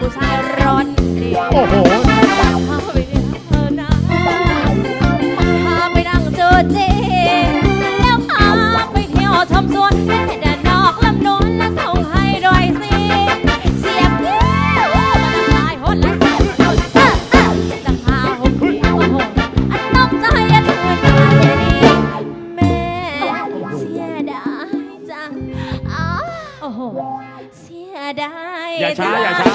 ผู้ชายร้อนดีโอ้โหพาไปเธอนะพาไปนั่งเจอเจแล้วพาไปเที่ยวชมสวนและแดนดอกลำนวนและส่งให้ดอยสิเสียบยิ้วมันลายหดและเออเออจะหาหกโอ้โหอันนอกใจอันอื่นมาเสียดีแม่เสียดายจังอ้าวโอ้โหเสียดาย อย่าช้าจังอย่าช้า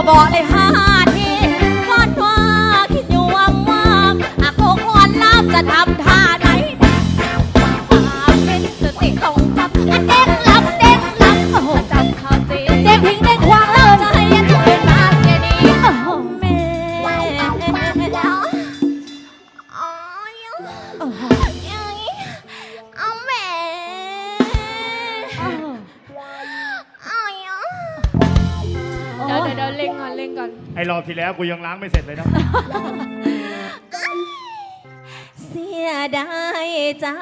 บอบอกเลย อนไอ้รอบที่แล้วกูยังล้างไม่เสร็จเลยนะ เสียดายจ้า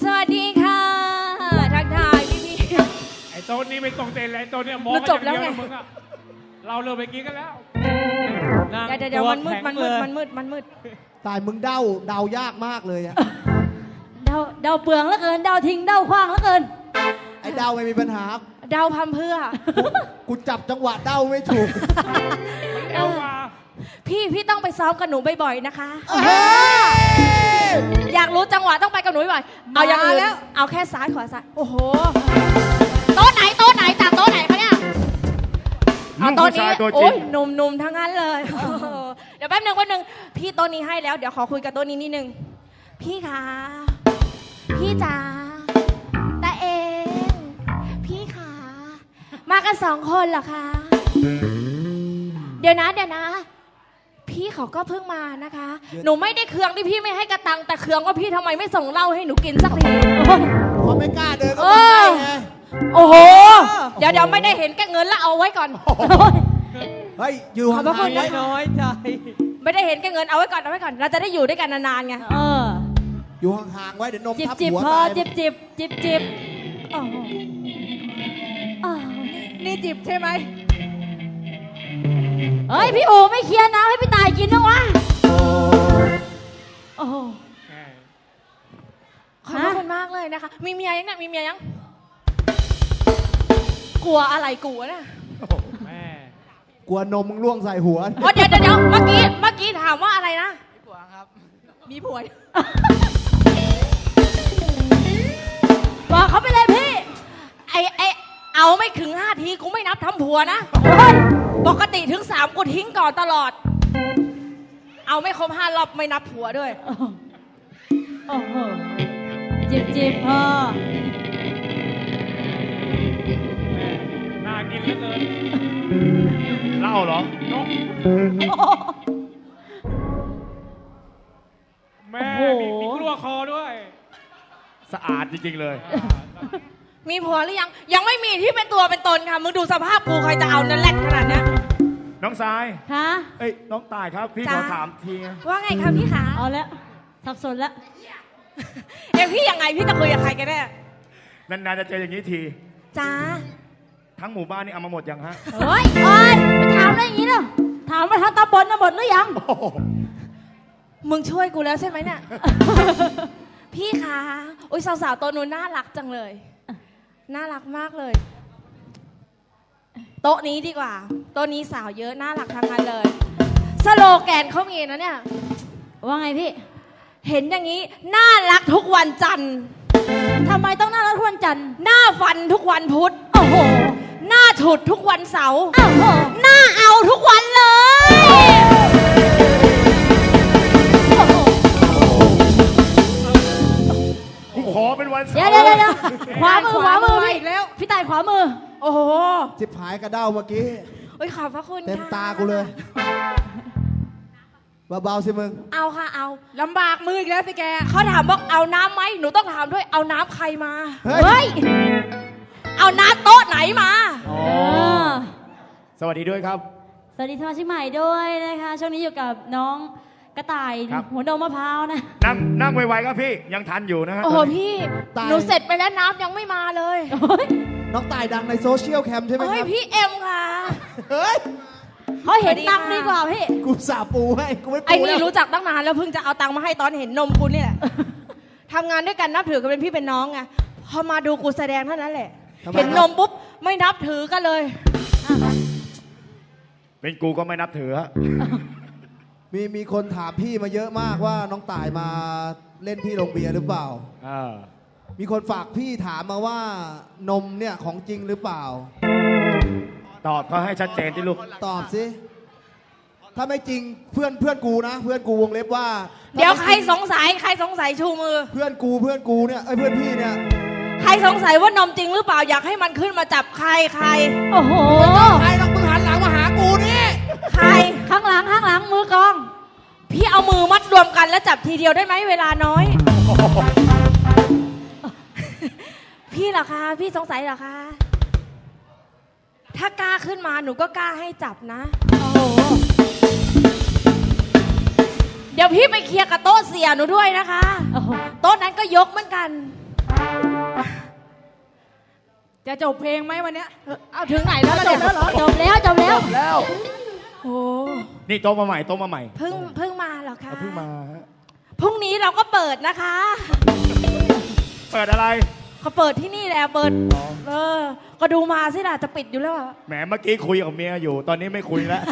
สวัสดีค่ะ ทักทายพี่พี่ ไอ้โต๊ะนี้ไม่ต้องเต้นเลยไอ้โต๊ะเนี่ยมองมันจบแล้วไงกันอย่างเดียมึงอะเราเลิกไปกินกันแล้วเดี๋ยวเดี๋ยวเดี๋ยวมันมืดมันมืดมันมืด มันมืด ตายมึงเดาเดายากมากเลยอะ เดาเดาเปลืองแล้วเกิน เดาทิ้ง เดาคว้างแล้วเกินไอ้เดาไม่มีปัญหา เดาพัมเพื่อ กูจับจังหวะเดาไม่ถูกเอวมาพี่พี่ต้องไปซ้อมกับหนูบ่อยๆนะคะเฮ้ยอยากรู้จังหวะต้องไปกับหนูบ่อยๆเอาอย่างอื่นมาแล้ว เอาแค่ซ้ายขวาซ้ายโอ้โหโต๊ะไหนโต๊ะไหนจากโต๊ะไหนคะเนี่ยเอาลูกโต๊ะผู้นี้ชายตัวจริโอ้งยหนุ่มๆทั้งนั้นเลยเดี๋ยวแป๊บหนึงแป๊บหนึงพี่โต๊ะนี้ให้แล้วเดี๋ยวขอคุยกับโต๊ะนี้นิดนึงพี่คะพี่จ๋า มากันสองคนเหรอคะ เดี๋ยวนะ เดี๋ยวนะ พี่เขาก็เพิ่งมานะคะ หนูไม่ได้เคืองที่พี่ไม่ให้กระตัง แต่เคืองว่าพี่ทำไมไม่ส่งเหล้าให้หนูกินสักที เขาไม่กล้าเดินก็เอไม่อได้ไงโอ้โห เดี๋ยวเดี๋ยวไม่ได้เห็นแก่เงินแล้วเอาไว้ก่อน เฮ้ยอยู่ขอบพระห่าคุงณๆไว้นะคะ น้อยใจ ไม่ได้เห็นแก่เงินเอาไว้ก่อนเอาไว้ก่อน เราจะได้อยู่ด้วยกันนานๆไง เออ อยู่ห่างๆไว้เดี๋ยวนมจิบทับจิบหัวพอตายจิบจิบจิบจิบโอ้โหอ้าว นี่จิบใช่ไหม เฮ้ยพี่โอไม่เคลียร์น้ำให้พี่ตายกินนะวะ โอ้โอ้โหแหมขอบพระคุณมากเลยนะคะ มีเมียยังเนี่ยมีเมียยัง กลัวอะไรกลัวน่ะโอ้โหแม่ กลัวนมมึงล่วงใส่หัว อ๋อเดี๋ยวเดี๋ยวเดี๋ยวเมื่อกี้ เมื่อกี้ถามว่าอะไรนะ มีผัวบอก ไม่ถึงห้าทีกูไม่นับทำผัวนะเฮ้ยปกติถึงสามกูทิ้งก่อนตลอด เอาไม่ครบห้ารอบไม่นับผัวด้วย โอ้โหจิบจิบพอแม่น่ากินเหลือเกินเหล้าเหรอเนาะแม่มีมีกลัวคอด้วย สะอาดจริงๆเลย มีผัวหรือยัง ยังไม่มีที่เป็นตัวเป็นตนค่ะ มึงดูสภาพกูใครจะเอานั่นแหละขนาดเนี้ยน้องสาย คะ เอ้ยน้องตายครับ พี่ขจ๊ะอถามทีนะว่าไงคะพี่ขาเอาแล้วสับสนแล้วเอ็งพี่ยังไงพี่จะคุยกับใครกันแน่นานๆจะเจออย่างนี้ที จ้าทั้งหมู่บ้านนี่เอามาหมดยังฮะเฮ้ยโอ้ยไปถามได้อย่างนี้เหรอถามมาทางตำบลนะหมดหรือยัง โอ้โหมึงช่วยกูแล้วใช่ไหมเนี่ย พี่คะอุ้ยสาวๆตัวนู้นน่ารักจังเลย น่ารักมากเลย โต๊ะนี้ดีกว่า โต๊ะนี้สาวเยอะ น่ารักทั้งนั้นเลย สโลแกนเขามีนะเนี่ย ว่าไงพี่ เห็นอย่างนี้ น่ารักทุกวันจันทร์ ทำไมต้องน่ารักทุกวันจันทร์หน้าฟันทุกวันพุธ โอ้โห หน้าฉุดทุกวันเสาร์อ้าวโห หน้าเอาทุกวันเลย ขอเป็นวันเสาเดี๋ยวร์เดี๋ยวเดี๋ยวขวามือขวามือขวามือพี่อีกแล้ว พี่ตายขวามือ โอ้โหจิบหายกระเด้าเมื่อกี้ โอ้ยขอบพระคุณเต็มค่ะตากูเลยเบาๆสิมึง เอาค่ะเอา ลำบากมืออีกแล้วสิแก เขาถามว่าเอาน้ำไหมหนูต้องถามด้วยเอาน้ำใครมา เฮ้ย เฮ้ย เอาน้ำโต๊ะไหนมาอ๋อเออสวัสดีด้วยครับ สวัสดีสมาชิกใหม่ด้วยนะคะ ช่วงนี้อยู่กับน้อง กระต่ายครับ หัวดงมะพร้าวนะ นั่งนั่งไวๆครับพี่ยังทันอยู่นะฮะโอ้โหพี่ตาย หนูเสร็จไปแล้วน้ำยังไม่มาเลยน้องตายดังในโซเชียลแคมใช่ไหมเฮ้คยรับพี่เอ็มค่ะเฮ้ยเขาเห็นสวัสดีตังค์ค่ะดีกว่าพี่กูสาปูให้กูไม่ไอ้ปูนี่แล้วรู้จักตั้งนานแล้วเพิ่งจะเอาตังค์มาให้ตอนเห็นนมกูนี่แหละทำงานด้วยกันนับถือกันเป็นพี่เป็นน้องไงพอมาดูกูแสดงเท่านั้นแหละทำไมเห็นนมปุ๊บไม่นับถือกันเลย เป็นกูก็ไม่นับถือฮะ มีมีคนถามพี่มาเยอะมากว่าน้องตายมาเล่นที่โรงเบียร์หรือเปล่าอ่ามีคนฝากพี่ถามมาว่านมเนี่ยของจริงหรือเปล่า ตอบเขาให้ชัดเจนที่ลูก ตอบสิถ้าไม่จริงเพื่อนเพื่อนกูนะ เพื่อนกูวงเล็บว่าเดี๋ยวใครสงสัยใครสงสัยชูมือ เพื่อนกูเพื่อนกูเนี่ยไอ้ยเพื่อนพี่เนี่ย ใครสงสัยว่านมจริงหรือเปล่าอยากให้มันขึ้นมาจับใครใคร โอ้โห ใครต้องมึงหันหลังมาหากูนี่ ใคร ข้างหลังข้างหลังมือกอง พี่เอามือมัดรวมกันแล้วจับทีเดียวได้ไหมเวลาน้อย พี่เหรอคะ พี่สงสัยเหรอคะ ถ้ากล้าขึ้นมาหนูก็กล้าให้จับนะโอ้โหเดี๋ยวพี่ไปเคลียร์กับโต๊ะเสียหนูด้วยนะคะ โอ้โหโต๊ะนั้นก็ยกเหมือนกัน จะจบเพลงไหมวันเนี้ย เออเอาถึงไหนแล้วล่ะจเนี่ยบแล้วเหรอ จบแล้วจบแล้ว แล้ว โอ้นี่โต๊ะมาใหม่โต๊ะมาใหม่เพิ่งเพิ่งมาเหรอคะเอาเพิ่งมาฮะพรุ่งนี้เราก็เปิดนะคะ เปิดอะไร เขาเปิดที่นี่แหละเปิด เออ ก็ดูมาสิล่ะจะปิดอยู่แล้วอะแหมเมื่อกี้คุยกับเมียอยู่ ตอนนี้ไม่คุยแล้ว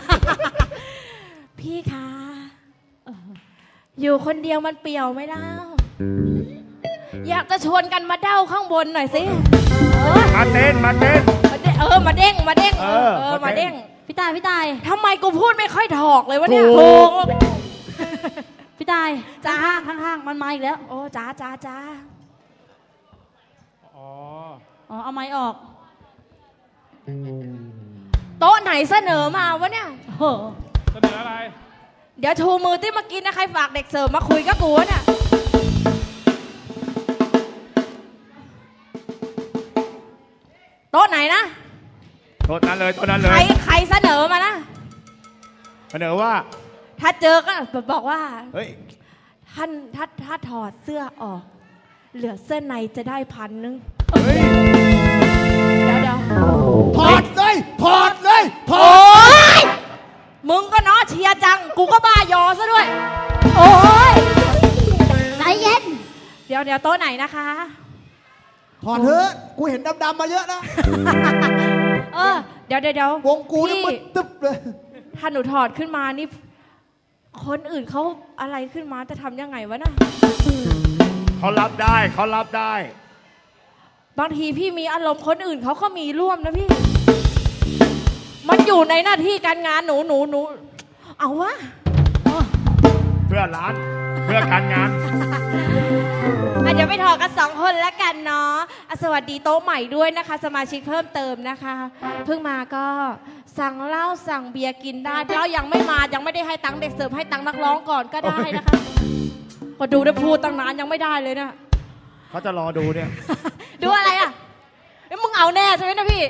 พี่คะเอออยู่คนเดียวมันเปลี่ยวไหมเล่าอยากจะชวนกันมาเด้าข้างบนหน่อยสิมาเต้นมาเต้น มาเด้งเออมาเด้งมาเด้งเออ เออมามาเด้เด้งง พี่ตายพี่ตายทำไมกูพูดไม่ค่อยถอกเลยวะเนี่ยถูก พี่ตายจ้าข้างข้างข้างๆมันมาอีกแล้ว โอ้จ้าจ้าจ้าอ๋อ อ๋อเอาไม้ออกโต๊ะไหนเสนอมาวะเนี่ย โอ้โหเสนออะไร เดี๋ยวชูมือที่เมื่อกี้นะใครฝากเด็กเสิร์ฟมาคุยกับกูวะเนี่ยโต๊ะไหนนะ โต๊ะนั้นเลยโต๊ะนั้นเลใครยใครเสนอมานะ เสนอว่า ถ้าเจอก็บอกว่า เฮ้ย ท่านถ้าถ้าถอดเสื้อออก เหลือเสื้อในจะได้พันนึงเฮ้ย เดี๋ยวเดี๋ยวถอดเลยถอดเลยถอโอ้ดยมึงก็เนาะเชียร์จัง กูก็บ้ายอซะด้วย โอ้ยใจเย็น เดี๋ยวเดี๋ยวโต๊ะไหนนะคะ ถอดเถอะ กูเห็นดำๆมาเยอะนะ เออ เดี๋ยวเดี๋ยวเดี๋ยววงกูนี่พี่มึนตึ๊บเลยถ้าหนูถอดขึ้นมานี่ คนอื่นเขาอะไรขึ้นมาจะทำยังไงวะน่ะ เขารับได้เขารับได้ บางทีพี่มีอารมณ์คนอื่นเขาก็มีร่วมนะพี่ มันอยู่ในหน้าที่การงานหนูหนูหนู เอาวะ เพื่อร้านเพื่อการงาน อะเดี๋ยวไปถอดกันสองคนแล้วกันเนาะอะสวัสดีโต๊ะใหม่ด้วยนะคะ สมาชิกเพิ่มเติมนะคะ เพิ่งมาก็สั่งเหล้าสั่งเบียร์กินได้เหล้ายังไม่มายังไม่ได้ให้ตังค์เด็กเสิร์ฟให้ตังค์นักร้องก่อนก็ได้นะคะก็ดูได้พูดตั้งนานยังไม่ได้เลยนะ เขาจะรอดูเนี่ยดูอะไรอะเอ้ยมึงเอาแน่ใช่ไหมนะพี่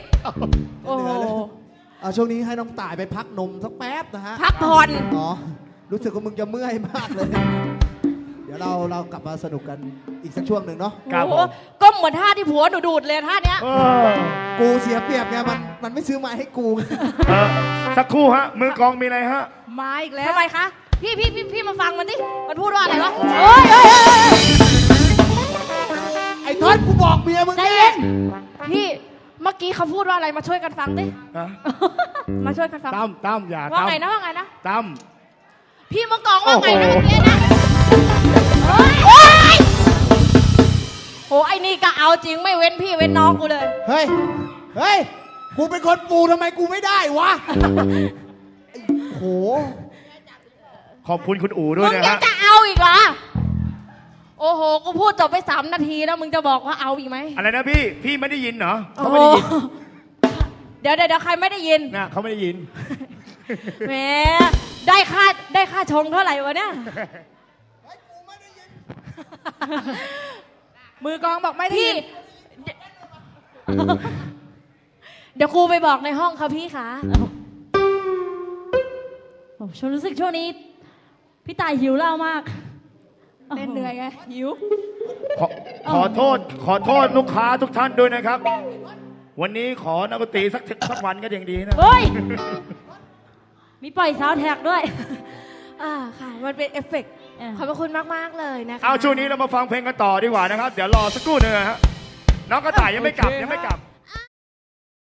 โอ้โหเอาช่วงนี้ให้น้องต่ายไปพักนมสักแป๊บนะฮะพักผ่อน อ๋อรู้สึกว่ามึงจะเมื่อยมากเลย เดี๋ยวเราเรากลับมาสนุกกันอีกสักช่วงหนึ่งเนาะ ครับโอ้ผโหมก้มเหมือนท่าที่ผัวหนูดูดเลยท่าเนี้ย เออกูเสียเปรียบไงมันมันไม่ซื้อไม้ให้กู เออสักครู่ฮะ มือกลองมีอะไรฮะ มาอีกแล้วทำไมคะ พี่พี่พี่พี่มาฟังมันดิ มันพูดว่าอะไรวะเฮ้ยเฮ้ยเฮ้ยเฮ้ยไอ้ท็อดกูบอกเมียมึงใจแน่เย็น พี่ เมื่อกี้เขาพูดว่าอะไรมาช่วยกันฟังดิ ฮะ มาช่วยกันฟัง ตั้มตั้มอย่าว่าตั้มไงนะว่าไงนะ ตั้ม พี่มะกองว่าไงนะโอ้เมื่อโหกี้นะเฮ้ย โอ้ยโหไอ้นี่ก็เอาจริงไม่เว้นพี่เว้นน้องกูเลย เฮ้ย เฮ้ย กูเป็นคนปูทำไมกูไม่ได้วะไอ้โห ขอบคุณคุณอู๋ด้มึวยงนะยังฮะ จะเอาอีกเหรอ โอ้โห กูพูดจบไปสามนาทีแล้วมึงจะบอกว่าเอาอีกไหมอะไรนะพี่ พี่ไม่ได้ยินเหรอเขาไม่ได้ยินเดี๋ยวเดี๋ยวเดี๋ยวใครไม่ได้ยิน นะเขาไม่ได้ยิน แหมได้ค่าได้ค่าชงเท่าไหร่วะเนี่ย มือกองบอกไม่ได้พี่ ยินเดี๋ยวครูไปบอกในห้องค่ะพี่คะผมฉันรู้สึกช่วงนี้ พี่ตายหิวเหล้ามากเล่นเหนื่อยไงหิว ขอขอโทษ ขอโทษลูกค้าทุกท่านด้วยนะครับ วันนี้ขอนักดนตรีสักสักวันก็ยังดีนะ เฮ้ย มีปล่อยซาวด์แท็กด้วย อ่าค่ะ มันเป็นเอฟเฟกต์เออ ขอบพระคุณมากๆเลยนะคะ เอาช่วงนี้เรามาฟังเพลงกันต่อดีกว่านะครับ เดี๋ยวรอสักครู่หนึงนะฮะน้องกระต่ายยังไม่กลับยังไม่กลับ